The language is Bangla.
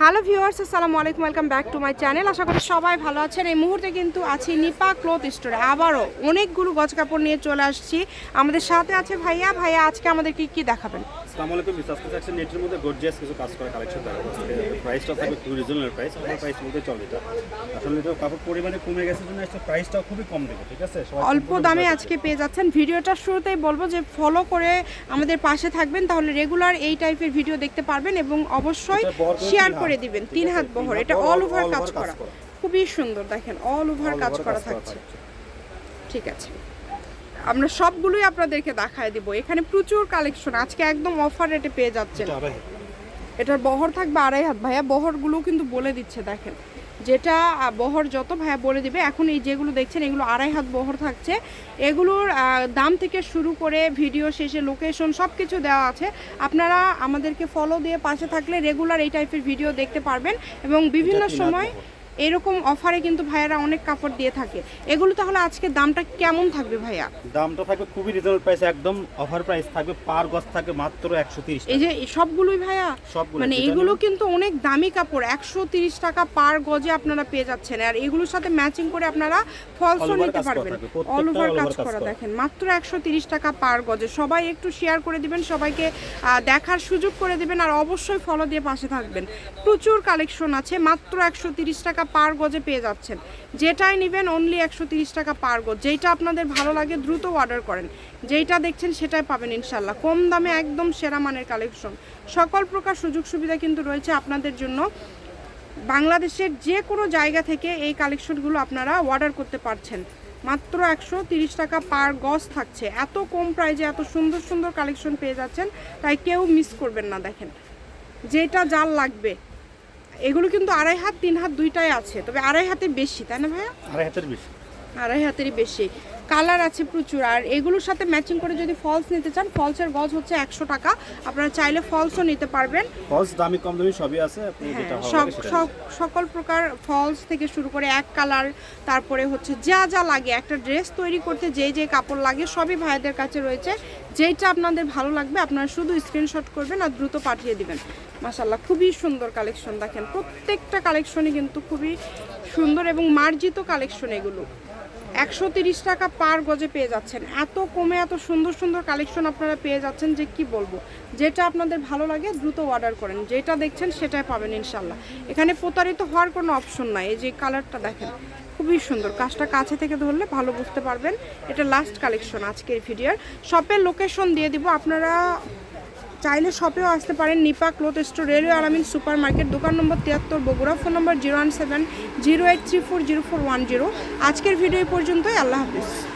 হ্যালো ভিউয়ার্স আসসালামু আলাইকুম welcome back to my channel. আশা করি সবাই ভালো আছেন। এই মুহূর্তে কিন্তু আছি নিপা ক্লথ স্টোরে। আবারও অনেকগুলো গজ কাপড় নিয়ে চলে আসছি। আমাদের সাথে আছে ভাইয়া। ভাইয়া আজকে আমাদের কি কি দেখাবেন? আসসালামু আলাইকুম বিশ্বাস করতে আছে নেটের মধ্যে গর্জিয়াস কিছু কাজ করা কালেকশন দেখাবো। প্রাইসটা থাকবে খুবই রিজনেবল প্রাইস আমার প্রাইস বলতে চলে এটা। আসলে এটা কাপড় পরিমাণে কমে গেছে জন্য একটা প্রাইসটাও খুবই কম দেবো ঠিক আছে? অল্প দামে আজকে পেয়ে যাচ্ছেন। ভিডিওটা শুরুতেই বলব যে ফলো করে আমাদের পাশে থাকবেন। তাহলে রেগুলার এই টাইপের ভিডিও দেখতে পারবেন এবং অবশ্যই শেয়ার করে দিবেন তিন হাত বহর এটা অল ওভার কাজ করা। খুবই সুন্দর দেখেন অল ওভার কাজ করা থাকছে। ঠিক আছে আমরা সবগুলোই আপনাদেরকে দেখায় দিব এখানে প্রচুর কালেকশন আজকে একদম অফার রেটে পেয়ে যাচ্ছেন। এটার বহর থাকবে আড়াই হাত। ভাইয়া বহরগুলো কিন্তু বলে দিচ্ছে দেখেন। যেটা বহর যত ভাইয়া বলে দিবে এখন এই যেগুলো দেখছেন এগুলো আড়াই হাত বহর থাকছে। এগুলোর দাম থেকে শুরু করে ভিডিও শেষে লোকেশন সব কিছু দেওয়া আছে। আপনারা আমাদেরকে ফলো দিয়ে পাশে থাকলে রেগুলার এই টাইপের ভিডিও দেখতে পারবেন এবং বিভিন্ন সময়। এরকম অফারে কিন্তু ভাইয়ারা অনেক কাপড় দিয়ে থাকে। এগুলো তাহলে আজকে দামটা কেমন থাকবে ভাইয়া? দামটা থাকবে খুবই রিজনেবল প্রাইস একদম অফার প্রাইস থাকবে পার গজ থাকবে মাত্র একশো তিরিশ এই যে সবগুলোই ভাইয়া? মানে এগুলো কিন্তু অনেক দামি কাপড় একশো তিরিশ টাকা পার গজে আপনারা পেয়ে যাচ্ছেন। আর এগুলোর সাথে ম্যাচিং করে আপনারা ফলসও নিতে পারবেন। অল ওভার কাজ করা। দেখেন মাত্র একশো তিরিশ টাকা পার গজে। সবাই একটু শেয়ার করে দিবেন সবাইকে দেখার সুযোগ করে দিবেন আর অবশ্যই ফলো দিয়ে পাশে থাকবেন। প্রচুর কালেকশন আছে মাত্র একশো তিরিশ টাকা পার গজে পেয়ে যাচ্ছেন। যেটাই নেবেন অনলি একশো টাকা পার গজ। যেইটা আপনাদের ভালো লাগে দ্রুত অর্ডার করেন। যেইটা দেখছেন সেটাই পাবেন ইনশাল্লাহ কম দামে একদম সেরা মানের কালেকশন সকল প্রকার সুযোগ সুবিধা কিন্তু রয়েছে আপনাদের জন্য। বাংলাদেশের যে কোনো জায়গা থেকে এই কালেকশনগুলো আপনারা অর্ডার করতে পারছেন। মাত্র একশো টাকা পার গজ থাকছে। এত কম প্রাইজে এত সুন্দর সুন্দর কালেকশন পেয়ে যাচ্ছেন, তাই কেউ মিস করবেন না, দেখেন। যেটা যার লাগবে। এগুলো কিন্তু আড়াই হাত তিন হাত দুইটাই আছে তবে আড়াই হাতের বেশি তাই না ভাইয়া? আড়াই হাতের বেশি। আড়াই হাতেরই বেশি। কালার আছে প্রচুর। আর এগুলোর সাথে ম্যাচিং করে যদি ফলস নিতে চান ফলসের গজ হচ্ছে একশো টাকা। আপনারা চাইলে ফলসও নিতে পারবেন। ফলস দামি কম দামি সবই আছে হ্যাঁ, সকল প্রকার ফলস থেকে শুরু করে এক কালার তারপরে হচ্ছে যা যা লাগে একটা ড্রেস তৈরি করতে যে যে কাপড় লাগে সবই ভাইদের কাছে রয়েছে। যেইটা আপনাদের ভালো লাগবে আপনারা শুধু স্ক্রিনশট করবেন আর দ্রুত পাঠিয়ে দিবেন। মাসাল্লাহ খুবই সুন্দর কালেকশন দেখেন। প্রত্যেকটা কালেকশনই কিন্তু খুবই সুন্দর এবং মার্জিত কালেকশন এগুলো। একশো তিরিশ টাকা পার গজে পেয়ে যাচ্ছেন। এত কমে এত সুন্দর সুন্দর কালেকশন আপনারা পেয়ে যাচ্ছেন যে কি বলব? যেটা আপনাদের ভালো লাগে দ্রুত অর্ডার করেন। যেটা দেখছেন সেটাই পাবেন ইনশাল্লাহ এখানে প্রতারিত হওয়ার কোনো অপশন নাই। এই যে কালারটা দেখেন, খুবই সুন্দর। কাজটা কাছে থেকে ধরলে ভালো বুঝতে পারবেন। এটা লাস্ট কালেকশন আজকের ভিডিওর শপের লোকেশন দিয়ে দিব। আপনারা চাইলে শপেও আসতে পারেন। Nipa cloth store, railway Alamin super market দোকান নম্বর তিয়াত্তর, Bogura. Phone number zero one seven zero eight three four zero four one zero. আজকের ভিডিও পর্যন্তই। আল্লাহ হাফিজ।